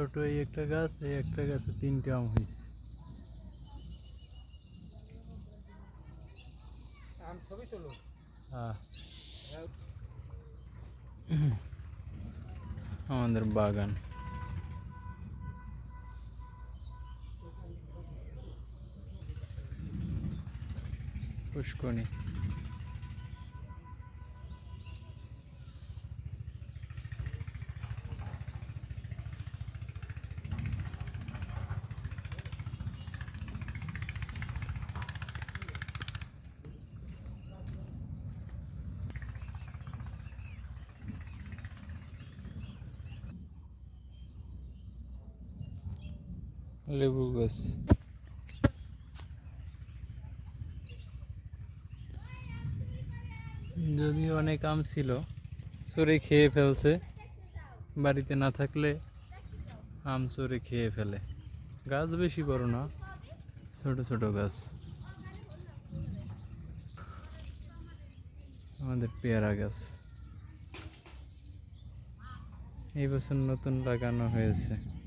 ছোট এই একটা গাছ এই একটা গাছে তিনটে আম হয়েছে। আম ছবি তোলো হ্যাঁ আমাদের বাগান। পুষ্করণী। লেবু গাছ। যদি অনেক আম ছিল চোরে খেয়ে ফেলছে। বাড়িতে না থাকলে আম চোরে খেয়ে ফেলে। গাছ বেশি বড় না, ছোট ছোট গাছ। আমাদের পেয়ারা গাছ। এই বছর নতুন লাগানো হয়েছে।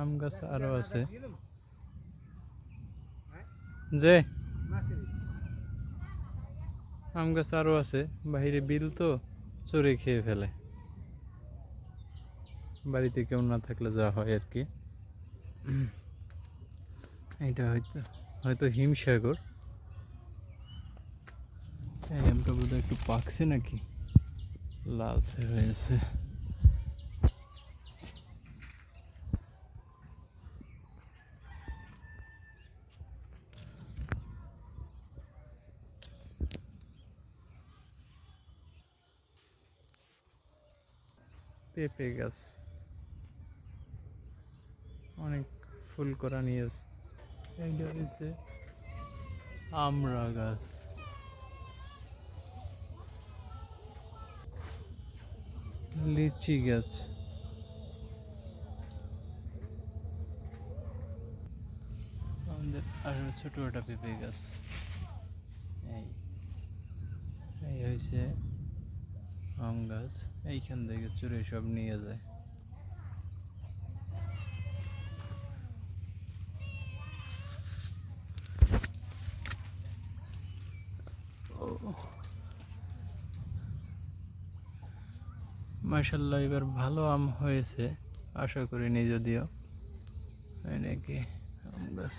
আম গাছ আরও আছে। যে? আম গাছ আরও আছে বাইরে বিল তো চড়ে খেয়ে ফেলে। বাড়িতে কেউ না থাকলে যা হয় আর কি। এটা হয়তো হয়তো হিমসাগর। এই আমটা বোধহয় একটু পাকছে নাকি? লালচে হয়েছে পেঁপে গাছ। অনেক ফুল করা নিয়ে এইটা হচ্ছে আমরা গাছ। লিচি গাছ। আমাদের আর ছোট একটা পেঁপে গাছ। এই এই হয়েছে আম গাছ, এইখান থেকে চুরে সব নিয়ে যায়। মার্শাল্লাহ এবার ভালো আম হয়েছে, আশা করিনি যদিও। নাকি আম গাছ?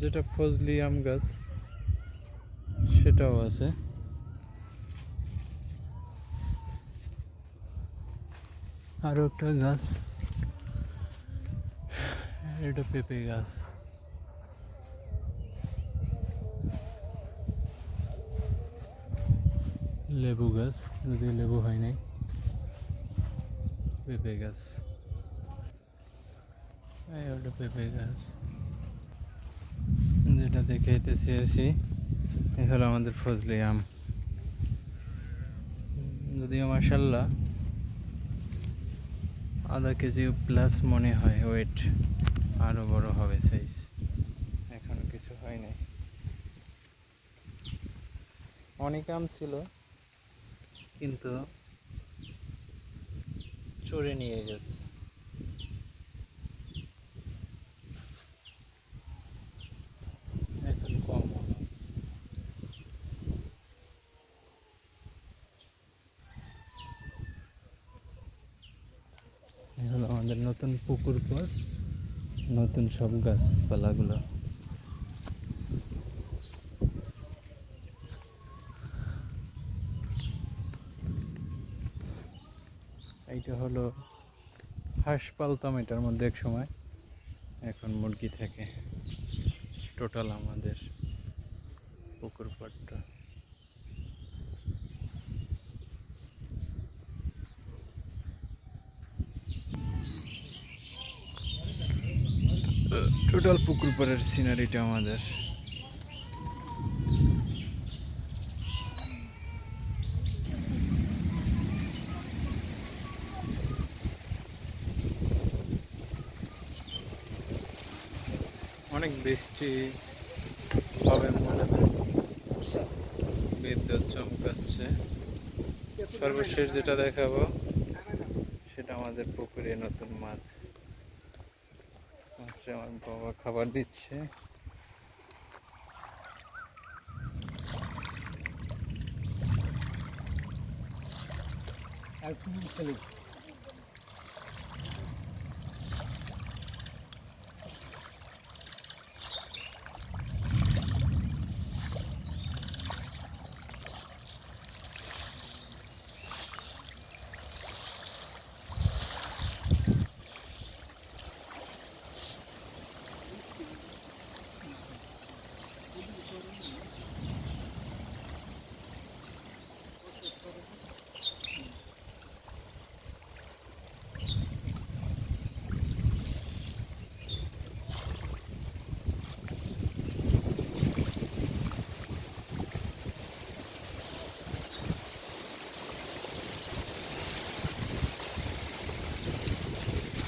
যেটা ফজলি আম গাছ, সেটাও আছে। আরও একটা গাছ, এটা পেঁপে গাছ। লেবু গাছ যদি লেবু হয় নাই। পেঁপে গাছ। পেঁপে গাছ। যেটা দেখাইতে চেয়েছি এ হলো আমাদের ফজলি আম। যদিও মাসাল্লাহ আধা কেজি প্লাস মনে হয় ওয়েট আরও বড় হবে সাইজ এখনও কিছু হয় নাই। অনেক আম ছিল, কিন্তু চড়ে নিয়ে গেছে এখন কম মনে হচ্ছে। এই নতুন পুকুর পর নতুন সব গাছপালাগুলো। এইটা হলো হাঁস পালতাম এটার মধ্যে এক সময়। এখন মুরগি থাকে টোটাল আমাদের পুকুর পাড়টা টোটাল পুকুর পাড়ের সিনারিটা আমাদের। অনেক বৃষ্টি হবে মনে বিদ্যুৎ চমকাচ্ছে। সর্বশেষ যেটা দেখাবো, সেটা আমাদের পুকুরে নতুন মাছ। মাছটা আমার বাবা খাবার দিচ্ছে। আর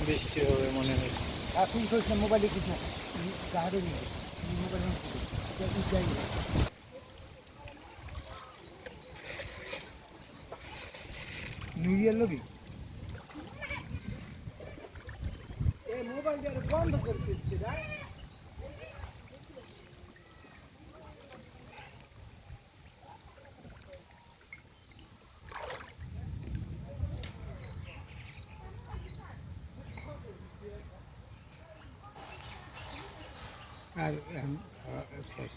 বৃষ্টি হবে মনে হয়। এখন তো মোবাইলে কিছু গাড়ি নেই মোবাইল যাই নিউ ইয়ার লোক মোবাইল বন্ধ করতে আর এখন খাওয়া শেষ